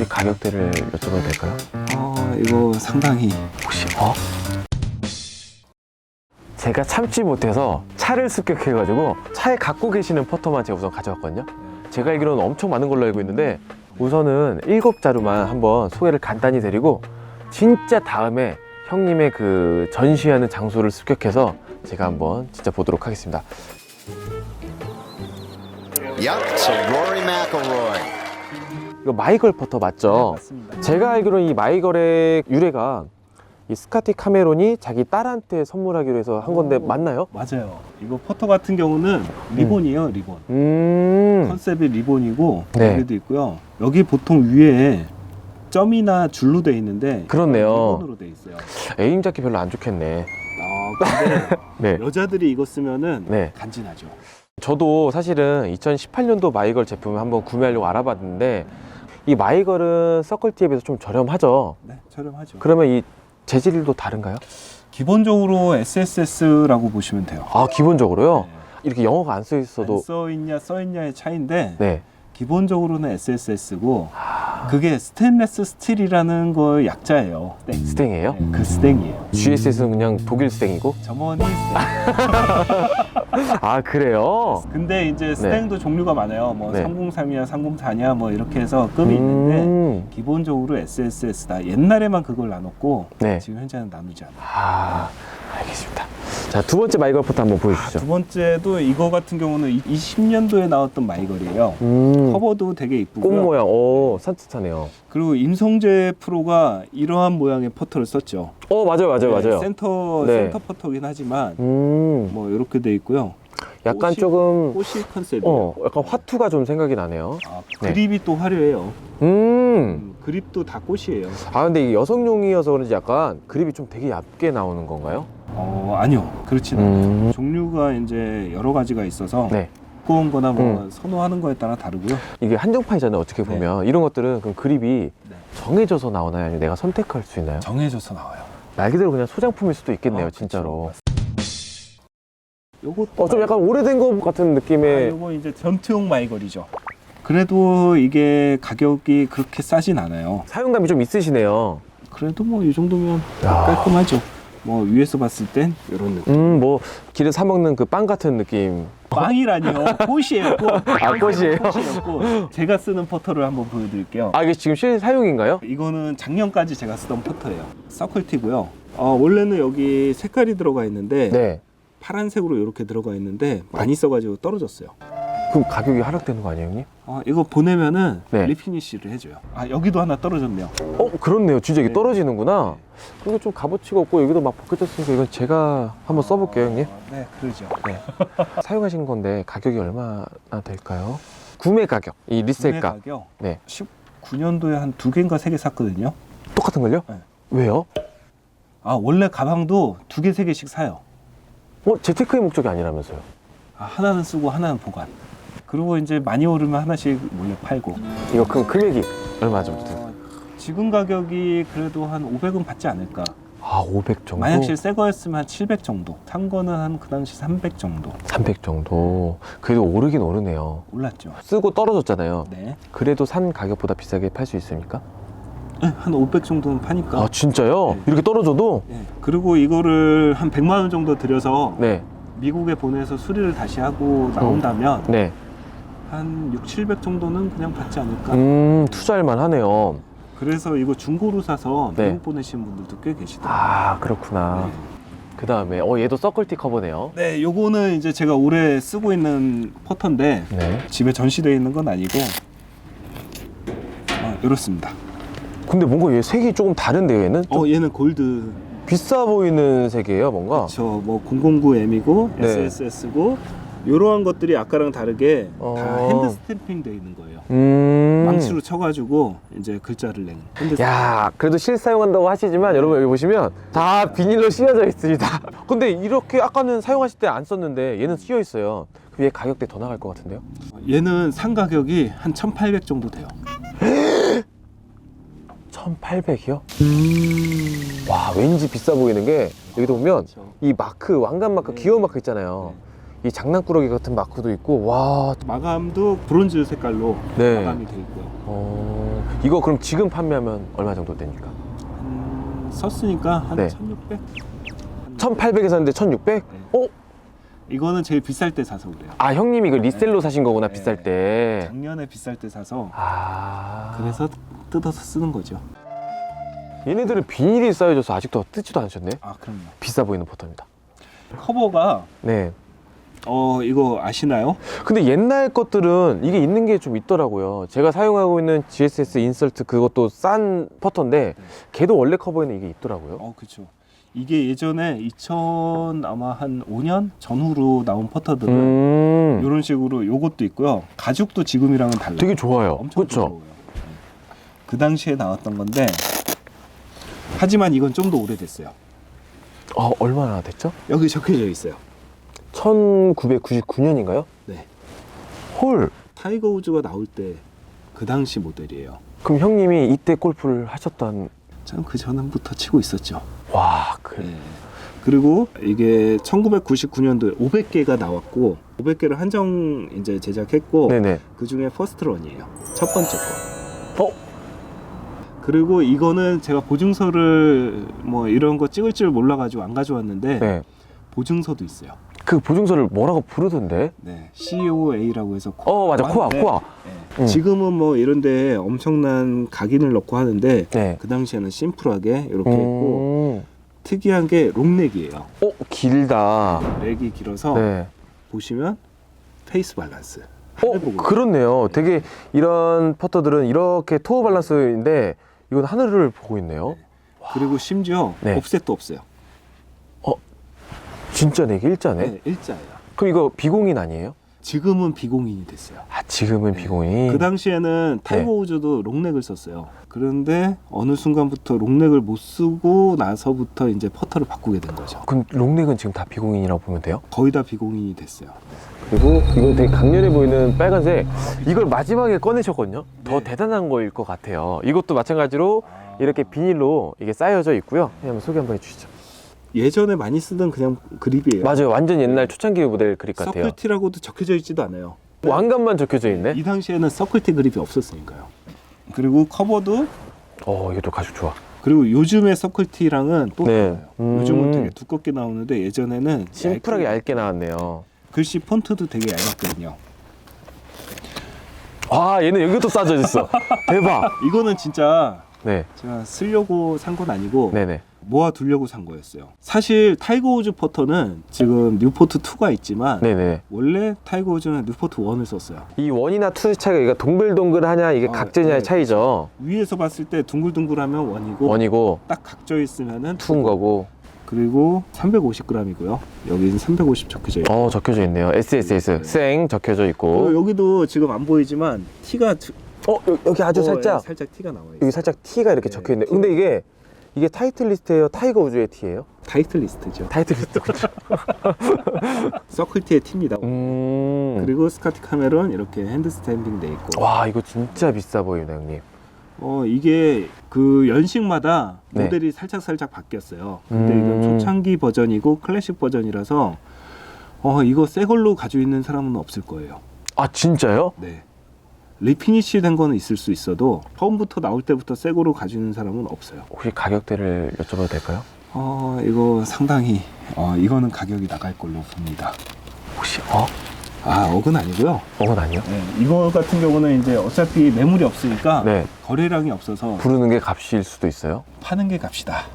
이 가격대를 여쭤봐도 될까요? 어, 이거 상당히 혹시 어? 제가 참지 못해서 차를 습격해가지고 차에 갖고 계시는 퍼터만 제가 우선 가져왔거든요. 제가 알기로는 엄청 많은 걸로 알고 있는데 우선은 일곱 자루만 한번 소개를 간단히 드리고 진짜 다음에 형님의 그 전시하는 장소를 습격해서 제가 한번 진짜 보도록 하겠습니다. Yup, so Rory McIlroy. 이거 마이걸 퍼터 맞죠? 맞습니다. 제가 알기로는 이 마이걸의 유래가 이 스카티 카메론이 자기 딸한테 선물하기로 해서 한 건데 오. 맞나요? 맞아요. 이거 포터 같은 경우는 리본이에요, 리본. 음. 컨셉이 리본이고 네. 여기도 있고요. 여기 보통 위에 점이나 줄로 돼 있는데 그렇네요. 리본으로 돼 있어요. 에임 잡기 별로 안 좋겠네. 아, 근데 네. 여자들이 이거 쓰면은 네. 간지나죠. 저도 사실은 2018년도 마이걸 제품을 한번 구매하려고 알아봤는데 이 마이걸은 서클티에 비해서 좀 저렴하죠. 네, 저렴하죠. 그러면 이 재질도 다른가요? 기본적으로 SSS라고 보시면 돼요. 아 기본적으로요. 네. 이렇게 영어가 안써안 있어도 써 있냐 써 있냐의 차이인데 네. 기본적으로는 SSS고 그게 스테인레스 스틸이라는 거의 약자예요. 스탱. 스탱이에요? 네, 그 스탱이에요. GSS는 그냥 독일 스탱이고. 점원이 스탱. 아 그래요? 근데 이제 스탱도 종류가 많아요. 뭐 네. 303이냐 304냐 뭐 이렇게 해서 급이 있는데 음. 기본적으로 SSS다. 옛날에만 그걸 나눴고 네. 지금 현재는 나누지 않아요. 아 알겠습니다. 자 두 번째 마이걸 포트 한번 보여주시죠. 두 번째도 이거 같은 경우는 20년도에 나왔던 마이걸이에요. 음. 커버도 되게 꽃 이쁘고요. 모양. 오 산뜻하네요. 그리고 임성재 프로가 이러한 모양의 퍼터를 썼죠. 어 맞아요 맞아요 네, 맞아요. 센터 네. 센터 퍼터긴 하지만 음. 뭐 이렇게 돼 있고요. 약간 꽃이- 조금 꽃이 컨셉이에요. 어 약간 화투가 좀 생각이 나네요. 아, 네. 그립이 또 화려해요. 음. 음, 그립도 다 꽃이에요. 아 근데 이게 여성용이어서 그런지 약간 그립이 좀 되게 얇게 나오는 건가요? 어 아니요 그렇진 않아요. 음. 종류가 이제 여러 가지가 있어서 네. 두꺼운 거나 뭐 음. 선호하는 거에 따라 다르고요. 이게 한정판이잖아요. 어떻게 네. 보면 이런 것들은 그럼 그립이 네. 정해져서 나오나요? 아니면 내가 선택할 수 있나요? 정해져서 나와요. 말 그대로 그냥 소장품일 수도 있겠네요, 아, 진짜로. 요것도 어좀 약간 오래된 것 같은 아, 느낌의. 요거 이제 전투용 마이걸이죠. 그래도 이게 가격이 그렇게 싸진 않아요. 사용감이 좀 있으시네요. 그래도 뭐 이 정도면 야. 깔끔하죠. 뭐 위에서 봤을 땐 이런 느낌. 음, 뭐 길에 사 먹는 그 빵 같은 느낌. 빵이라니요. 꽃이에요. 꽃. 아, 꽃이에요? 꽃이에요. 꽃. 제가 쓰는 퍼터를 한번 보여드릴게요. 아 이게 지금 실 사용인가요? 이거는 작년까지 제가 쓰던 퍼터예요. 서클티고요. 어, 원래는 여기 색깔이 들어가 있는데 네. 파란색으로 이렇게 들어가 있는데 많이 써가지고 떨어졌어요. 그럼 가격이 하락되는 거 아니에요, 형님? 어, 이거 보내면은 네. 리피니쉬를 해줘요. 아 여기도 하나 떨어졌네요. 어, 그렇네요. 진짜 이게 네. 떨어지는구나. 그리고 좀 값어치가 없고 여기도 막 벗겨졌으니까 이건 제가 한번 써볼게요, 형님. 어, 네, 그러죠. 네. 사용하신 건데 가격이 얼마나 될까요? 구매 가격, 이 리셀가 구매 가격 네. 19년도에 한 두 개인가 세 개 샀거든요. 똑같은 걸요? 네. 왜요? 아 원래 가방도 두 개 세 개씩 사요. 어, 재테크의 목적이 아니라면서요? 아, 하나는 쓰고 하나는 보관. 그리고 이제 많이 오르면 하나씩 몰래 팔고. 이거 그럼 금액이 얼마 정도 돼요? 어, 지금 가격이 그래도 한 500은 받지 않을까. 아, 500 정도? 만약 실새 거였으면 한 700 정도. 산 거는 한 그 당시 300 정도 300 정도. 그래도 오르긴 오르네요. 올랐죠. 쓰고 떨어졌잖아요. 네. 그래도 산 가격보다 비싸게 팔 수 있습니까? 네, 한500 정도는 파니까. 아, 진짜요? 네. 이렇게 떨어져도? 네. 그리고 이거를 한 100만 원 정도 들여서 네. 미국에 보내서 수리를 다시 하고 나온다면 네. 한 6, 700 정도는 그냥 받지 않을까. 음, 투자할 만하네요. 그래서 이거 중고로 사서 네. 미국 보내신 분들도 꽤 계시더라고요. 아, 그렇구나. 그 다음에, 어, 얘도 서클티 커버네요. 네, 요거는 이제 제가 올해 쓰고 있는 포터인데 네. 집에 전시되어 있는 건 아니고 어, 이렇습니다. 근데 뭔가 얘 색이 조금 다른데요, 얘는? 좀 어, 얘는 골드. 비싸 보이는 색이에요, 뭔가. 저 뭐 009M이고 네. SSS고 이러한 것들이 아까랑 다르게 다 어. 핸드 스탬핑 돼 있는 거예요. 음. 망치로 쳐가지고 이제 글자를 내는. 핸드 야, 그래도 실사용한다고 하시지만 여러분 여기 보시면 다 비닐로 씌워져 있습니다. 근데 이렇게 아까는 사용하실 때 안 썼는데 얘는 씌어 있어요. 그럼 얘 가격대 더 나갈 것 같은데요? 얘는 산 가격이 한 1,800 정도 돼요. 1,800이요? 와, 왠지 비싸 보이는 게 여기도 보면 그렇죠. 이 마크, 왕관 마크, 네. 귀여운 마크 있잖아요. 이 장난꾸러기 같은 마크도 있고 와, 마감도 브론즈 색깔로 네. 마감이 돼 있고요. 어, 이거 그럼 지금 판매하면 얼마 정도 됩니까? 한, 썼으니까 한 네. 1600? 1800에 샀는데 1600? 어? 이거는 제일 비쌀 때 사서 그래요. 아 형님이 이거 리셀로 사신 거구나 네. 비쌀 때. 작년에 비쌀 때 사서 아 그래서 뜯어서 쓰는 거죠. 얘네들은 비닐이 쌓여져서 아직도 뜯지도 않으셨네. 아 그럼요. 비싸 보이는 포터입니다. 커버가 네. 어 이거 아시나요? 근데 옛날 것들은 이게 있는 게 좀 있더라고요. 제가 사용하고 있는 GSS 인설트 그것도 싼 퍼터인데 네. 걔도 원래 커버에는 이게 있더라고요. 어 그렇죠. 이게 예전에 2000 아마 한 5년 전후로 나온 퍼터들은 음. 이런 식으로 요것도 있고요. 가죽도 지금이랑은 달라요. 되게 좋아요. 엄청 그렇죠? 부드러워요. 네. 그 당시에 나왔던 건데 하지만 이건 좀 더 오래됐어요. 아, 얼마나 됐죠? 여기 적혀져 있어요. 1999년인가요? 네. 헐. 타이거 우즈가 나올 때 그 당시 모델이에요. 그럼 형님이 이때 골프를 하셨던 참그 전부터 치고 있었죠. 와, 그 네. 그리고 이게 1999년도에 500개가 나왔고 500개를 한정 이제 제작했고 네네. 그 중에 퍼스트 런이에요. 첫 번째 거. 어? 그리고 이거는 제가 보증서를 뭐 이런 거 찍을 줄 몰라 가지고 안 가져왔는데 네. 보증서도 있어요. 그 보증서를 뭐라고 부르던데? 네, COA라고 해서 어, 맞아. 코아, 코아인데, 코아. 네. 음. 지금은 뭐 이런데 엄청난 각인을 넣고 하는데 네. 그 당시에는 심플하게 이렇게 했고 음. 특이한 게 롱렉이에요. 어, 길다. 렉이 길어서 네. 보시면 페이스 밸런스. 어, 하늘 보고 그렇네요. 되게 이런 퍼터들은 이렇게 토어 밸런스인데 이건 하늘을 보고 있네요. 그리고 심지어 네. 옵셋도 없어요. 진짜 내게 일자네. 네, 일자예요. 그럼 이거 비공인 아니에요? 지금은 비공인이 됐어요. 아, 지금은 비공인. 그 당시에는 타이거 네. 우즈도 롱넥을 썼어요. 그런데 어느 순간부터 롱넥을 못 쓰고 나서부터 이제 퍼터를 바꾸게 된 거죠. 그럼 롱넥은 지금 다 비공인이라고 보면 돼요? 거의 다 비공인이 됐어요. 그리고 이거 되게 강렬해 보이는 빨간색 이걸 마지막에 꺼내셨거든요 더 네. 대단한 거일 것 같아요 이것도 마찬가지로 이렇게 비닐로 이게 쌓여져 있고요 한번 소개 한번 해주시죠 예전에 많이 쓰던 그냥 그립이에요. 맞아요 완전 옛날 초창기 모델 그립 같아요 서클티라고도 적혀져 있지도 않아요. 왕관만 적혀져 있네 이 당시에는 서클티 그립이 없었으니까요. 그리고 커버도 어 이것도 가죽 좋아 그리고 요즘의 서클티랑은 또 네. 달라요. 음. 요즘은 되게 두껍게 나오는데 예전에는 심플하게 얇게- 얇게 나왔네요 글씨 폰트도 되게 얇았거든요. 와 얘는 여기도 싸져 있어 대박 이거는 진짜 네 제가 쓰려고 산 건 아니고 네네 모아 두려고 산 거였어요. 사실 타이거 우즈 퍼터는 지금 뉴포트 2가 있지만 네네 원래 타이거 우즈는 뉴포트 1을 썼어요. 이 원이나 투 차이가 이게 동글동글하냐 이게 아, 각재냐의 네. 차이죠 위에서 봤을 때 둥글둥글하면 원이고 원이고 딱 각져 있으면은 투인 거고 그리고 350g이고요. 여기는 350 적혀져 있고. 어 적혀져 있네요 SSS 네. 생 적혀져 있고 어, 여기도 지금 안 보이지만 티가 두- 어 여- 여기 아주 어, 살짝 예, 살짝 티가 나와 있어요. 여기 살짝 T가 이렇게 네, 적혀 있네. 근데 이게 이게 타이틀 리스트예요. 타이거 우즈의 T예요? 타이틀 리스트죠. 타이틀 리스트군요. 서클 티의 티입니다. 음. 그리고 스카티 카메론 이렇게 핸드 스탠딩 돼 있고. 와 이거 진짜 비싸 보이네 형님. 어 이게 그 연식마다 네. 모델이 살짝 살짝 바뀌었어요. 근데 음. 이건 초창기 버전이고 클래식 버전이라서 어 이거 새 걸로 가지고 있는 사람은 없을 거예요. 아 진짜요? 네. 리피니시 된 거는 있을 수 있어도 처음부터 나올 때부터 새 거로 가지고 있는 사람은 없어요. 혹시 가격대를 여쭤봐도 될까요? 어 이거 상당히 어 이거는 가격이 나갈 걸로 봅니다. 혹시 어? 아 억은 아니고요. 어건 아니요? 네, 이거 같은 경우는 이제 어차피 매물이 없으니까 네. 거래량이 없어서 부르는 게 값일 수도 있어요. 파는 게 값이다.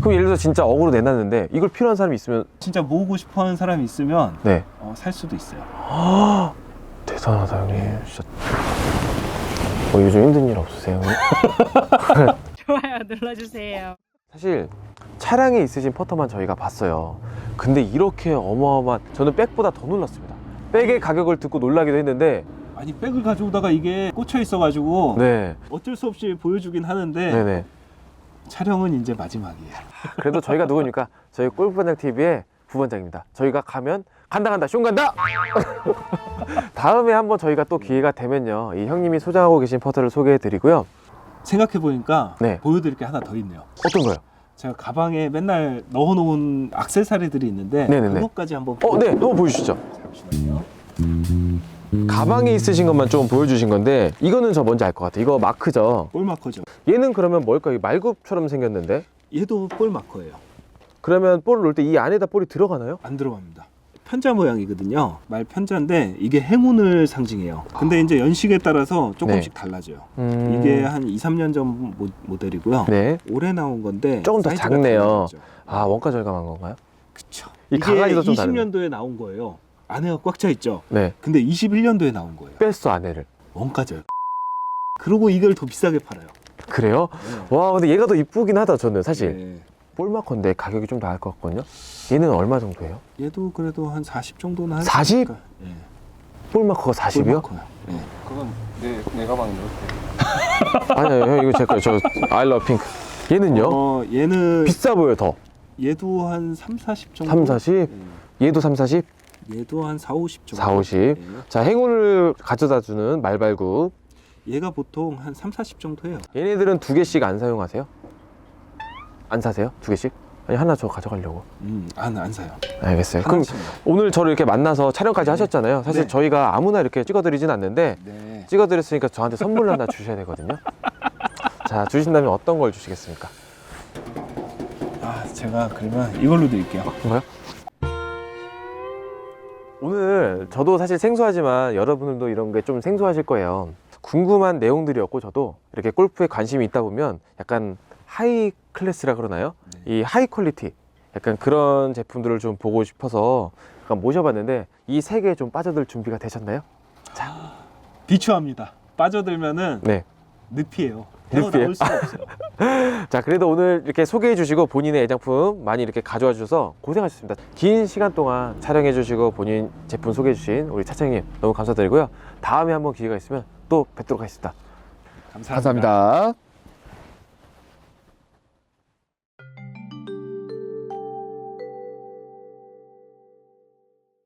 그럼 예를 들어 진짜 억으로 내놨는데 이걸 필요한 사람이 있으면 진짜 모으고 싶어 하는 사람이 있으면 네. 어, 살 수도 있어요. 아, 대단하다 형님. 진짜. 뭐 요즘 힘든 일 없으세요? 좋아요 눌러주세요. 사실 차량에 있으신 퍼터만 저희가 봤어요. 근데 이렇게 어마어마한 저는 백보다 더 놀랐습니다. 백의 가격을 듣고 놀라기도 했는데 아니 백을 가져오다가 이게 꽂혀 있어가지고 네, 어쩔 수 없이 보여주긴 하는데 네네. 촬영은 이제 마지막이에요. 그래도 저희가 누구니까 저희 골프반장 TV의 부반장입니다. 저희가 가면 간다 간다 숑 간다. 다음에 한번 저희가 또 기회가 되면요, 이 형님이 소장하고 계신 퍼터를 소개해 드리고요. 생각해 보니까 네. 보여드릴 게 하나 더 있네요. 어떤 거요? 제가 가방에 맨날 넣어놓은 악세사리들이 있는데 네네네. 그것까지 한번 어, 네, 한번 보여주시죠. 잠시만요. 가방에 있으신 것만 좀 보여주신 건데 이거는 저 뭔지 알 것 같아요. 이거 마크죠. 볼 마커죠. 얘는 그러면 뭘까요? 말굽처럼 생겼는데 얘도 볼 마커예요. 그러면 볼을 놓을 때 이 안에다 볼이 들어가나요? 안 들어갑니다. 편자 모양이거든요. 말 편자인데 이게 행운을 상징해요. 근데 이제 연식에 따라서 조금씩 달라져요. 음... 이게 한 2, 3년 전 모, 모델이고요. 네. 올해 나온 건데 조금 더 사이즈가 작네요. 달라졌죠. 아 원가 절감한 건가요? 그쵸. 이 이게 강아지도 좀 다르네. 20년도에 나온 거예요. 안에가 꽉 차 있죠. 네. 근데 21년도에 나온 거예요. 뺐어 안에를. 원가죠. 그리고 이걸 더 비싸게 팔아요. 그래요? 와 근데 얘가 더 이쁘긴 하다 저는 사실. 네. 볼마커인데 가격이 좀 나을 것 같거든요. 얘는 얼마 정도예요? 얘도 그래도 한 40 정도는 할 40? 수 있을까? 예. 볼마커가 40이요? 볼 마커요. 예. 그건 내, 내 가방에 넣을게. 아니요 형 이거 제 거예요. 저 아이러 핑크. 얘는요? 어, 얘는 비싸 보여 더. 얘도 한 3, 40 정도. 3, 40? 예. 얘도 3, 40? 얘도 한 4, 50 정도. 4, 50. 예. 자 행운을 가져다 주는 말발굽. 얘가 보통 한 3, 40 정도 해요. 얘네들은 두 개씩 안 사용하세요? 안 사세요? 두 개씩? 아니 하나 저 가져가려고. 음, 안, 안 사요. 알겠어요. 그럼 하나씩만. 오늘 저를 이렇게 만나서 촬영까지 네. 하셨잖아요. 사실 네. 저희가 아무나 이렇게 찍어드리진 않는데 네. 찍어드렸으니까 저한테 선물 하나 주셔야 되거든요. 자 주신다면 어떤 걸 주시겠습니까? 아, 제가 그러면 이걸로 드릴게요. 뭔가요? 오늘 저도 사실 생소하지만 여러분들도 이런 게 좀 생소하실 거예요. 궁금한 내용들이었고 저도 이렇게 골프에 관심이 있다 보면 약간 하이 클래스라 그러나요? 이 하이 퀄리티 약간 그런 제품들을 좀 보고 싶어서 약간 모셔봤는데 이 세계에 좀 빠져들 준비가 되셨나요? 비추합니다. 빠져들면은 네. 늪이에요. 늪이에요? 헤어나올 수가 없어요. 자, 그래도 오늘 이렇게 소개해 주시고 본인의 애장품 많이 이렇게 가져와 주셔서 고생하셨습니다. 긴 시간 동안 촬영해 주시고 본인 제품 소개해 주신 우리 차장님 너무 감사드리고요. 다음에 한번 기회가 있으면 또 뵙도록 하겠습니다. 감사합니다. 감사합니다.